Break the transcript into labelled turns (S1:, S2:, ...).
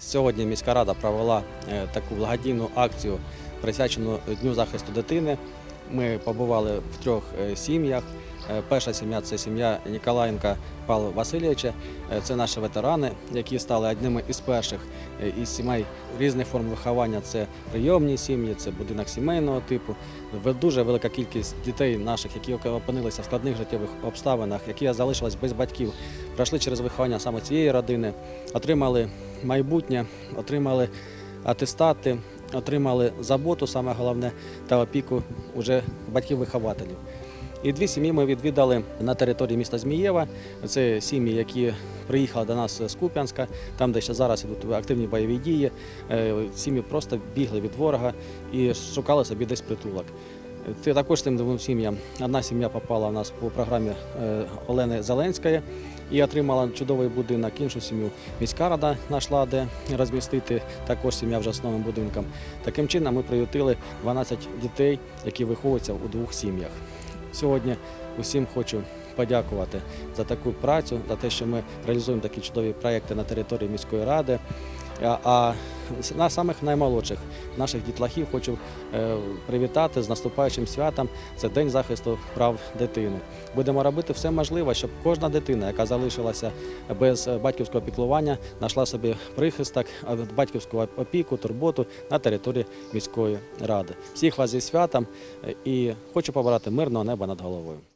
S1: Сьогодні міська рада провела е, таку благодійну акцію, присвячену Дню захисту дитини. Ми побували в трьох е, сім'ях. Е, Перша сім'я це сім'я Ніколаєнка Павла Васильовича. Це наші ветерани, які стали одними із перших із сімей різних форм виховання. Це прийомні сім'ї, це будинок сімейного типу. Дуже велика кількість дітей наших, які опинилися в складних життєвих обставинах, які залишились без батьків, пройшли через виховання саме цієї родини, отримали майбутнє, отримали атестати, отримали заботу, саме головне, та опіку уже батьків-вихователів. І дві сім'ї ми відвідали на території міста Змієва. Це сім'ї, які приїхали до нас з Куп'янська, там, де ще зараз ідуть активні бойові дії. Е, Сім'ї просто бігли від ворога і шукали собі десь притулок. Також тим двом сім'ям. Одна сім'я попала у нас по програмі е, Олени Зеленської і отримала чудовий будинок. Іншу сім'ю міська рада знайшла, де розмістити також сім'я вже з будинком. Таким чином ми приютили 12 дітей, які виховуються у двох сім'ях. Сьогодні усім хочу подякувати за таку працю, за те, що ми реалізуємо такі чудові проекти на території міської ради. А- А на самих наймолодших наших дітлахів хочу е, привітати з наступаючим святом. Це День захисту прав дитини. Будемо робити все можливе, щоб кожна дитина, яка залишилася без е, батьківського піклування, знайшла собі прихисток, е, батьківську опіку, турботу на території міської ради. Всіх вас зі святом е, і хочу побажати мирного неба над головою.